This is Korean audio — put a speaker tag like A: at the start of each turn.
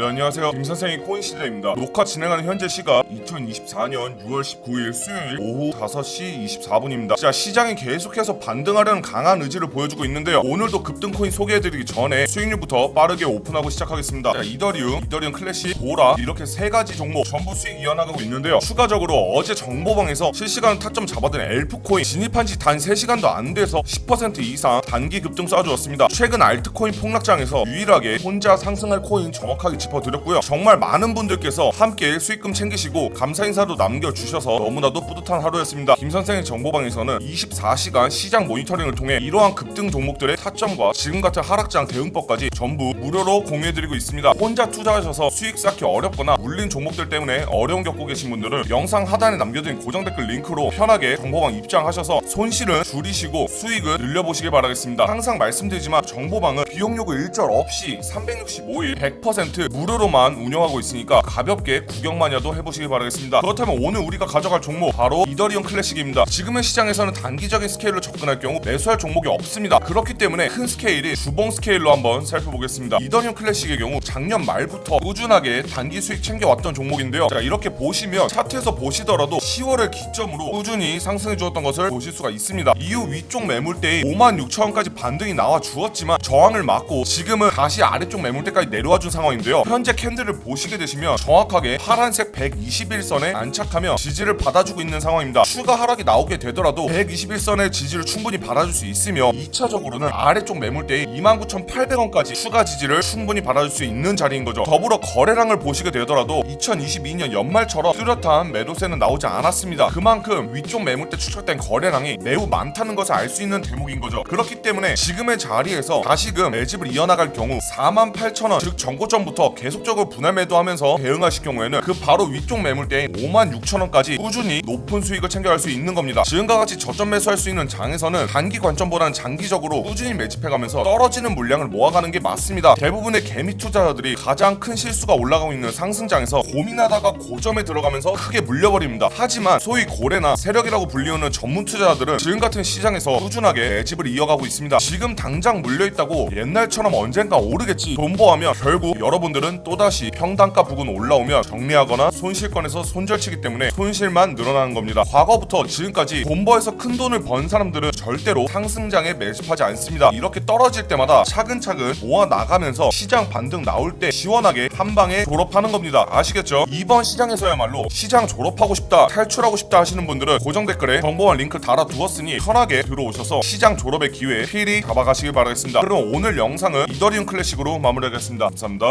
A: 네 안녕하세요. 김 선생의 코인 시대입니다. 녹화 진행하는 현재 시각 2024년 6월 19일 수요일 오후 5시 24분입니다. 자 시장이 계속해서 반등하려는 강한 의지를 보여주고 있는데요. 오늘도 급등 코인 소개해드리기 전에 수익률부터 빠르게 오픈하고 시작하겠습니다. 자 이더리움, 이더리움 클래식, 보라 이렇게 세 가지 종목 전부 수익 이어나가고 있는데요. 추가적으로 어제 정보방에서 실시간 타점 잡아든 엘프코인 진입한 지 단 3시간도 안 돼서 10% 이상 단기 급등 쏴주었습니다. 최근 알트코인 폭락장에서 유일하게 혼자 상승할 코인 정확하게 짚 어드렸고요. 정말 많은 분들께서 함께 수익금 챙기시고 감사 인사도 남겨주셔서 너무나도 뿌듯한 하루였습니다. 김 선생의 정보방에서는 24시간 시장 모니터링을 통해 이러한 급등 종목들의 타점과 지금 같은 하락장 대응법까지 전부 무료로 공유해드리고 있습니다. 혼자 투자하셔서 수익 쌓기 어렵거나 물린 종목들 때문에 어려움 겪고 계신 분들은 영상 하단에 남겨둔 고정 댓글 링크로 편하게 정보방 입장하셔서 손실은 줄이시고 수익을 늘려보시길 바라겠습니다. 항상 말씀드리지만 정보방은 비용 요구 일절 없이 365일 100% 무료 로만 운영하고 있으니까 가볍게 구경만이라도 해보시길 바라겠습니다. 그렇다면 오늘 우리가 가져갈 종목 바로 이더리움 클래식입니다. 지금의 시장에서는 단기적인 스케일로 접근할 경우 매수할 종목이 없습니다. 그렇기 때문에 큰 스케일이 주봉 스케일로 한번 살펴보겠습니다. 이더리움 클래식의 경우 작년 말부터 꾸준하게 단기 수익 챙겨왔던 종목인데요. 자 이렇게 보시면 차트에서 보시더라도 10월을 기점으로 꾸준히 상승해 주었던 것을 보실 수가 있습니다. 이후 위쪽 매물대에 5만 6천 원까지 반등이 나와 주었지만 저항을 막고 지금은 다시 아래쪽 매물대까지 내려와 준 상황인데요. 현재 캔들을 보시게 되시면 정확하게 파란색 121선에 안착하며 지지를 받아주고 있는 상황입니다. 추가 하락이 나오게 되더라도 121선의 지지를 충분히 받아줄 수 있으며 2차적으로는 아래쪽 매물대에 29,800원까지 추가 지지를 충분히 받아줄 수 있는 자리인 거죠. 더불어 거래량을 보시게 되더라도 2022년 연말처럼 뚜렷한 매도세는 나오지 않았습니다. 그만큼 위쪽 매물대 추적된 거래량이 매우 많다는 것을 알 수 있는 대목인 거죠. 그렇기 때문에 지금의 자리에서 다시금 매집을 이어나갈 경우 48,000원 즉 정고점부터 계속적으로 분할 매도하면서 대응하실 경우에는 그 바로 위쪽 매물대인 56,000원까지 꾸준히 높은 수익을 챙겨갈 수 있는 겁니다. 지금과 같이 저점 매수할 수 있는 장에서는 단기 관점보다는 장기적으로 꾸준히 매집해가면서 떨어지는 물량을 모아가는 게 맞습니다. 대부분의 개미 투자자들이 가장 큰 실수가 올라가고 있는 상승장에서 고민하다가 고점에 들어가면서 크게 물려버립니다. 하지만 소위 고래나 세력이라고 불리우는 전문 투자자들은 지금 같은 시장에서 꾸준하게 매집을 이어가고 있습니다. 지금 당장 물려있다고 옛날처럼 언젠가 오르겠지 돈보하면 결국 여러분들 은 또다시 평단가 부근 올라오면 정리하거나 손실권에서 손절치기 때문에 손실만 늘어나는 겁니다. 과거부터 지금까지 돈버에서 큰 돈을 번 사람들은 절대로 상승장에 매집하지 않습니다. 이렇게 떨어질 때마다 차근차근 모아 나가면서 시장 반등 나올 때 시원하게 한 방에 졸업하는 겁니다. 아시겠죠? 이번 시장에서야말로 시장 졸업하고 싶다, 탈출하고 싶다 하시는 분들은 고정 댓글에 정보원 링크 달아두었으니 편하게 들어오셔서 시장 졸업의 기회 필히 잡아가시길 바라겠습니다. 그럼 오늘 영상은 이더리움 클래식으로 마무리하겠습니다. 감사합니다.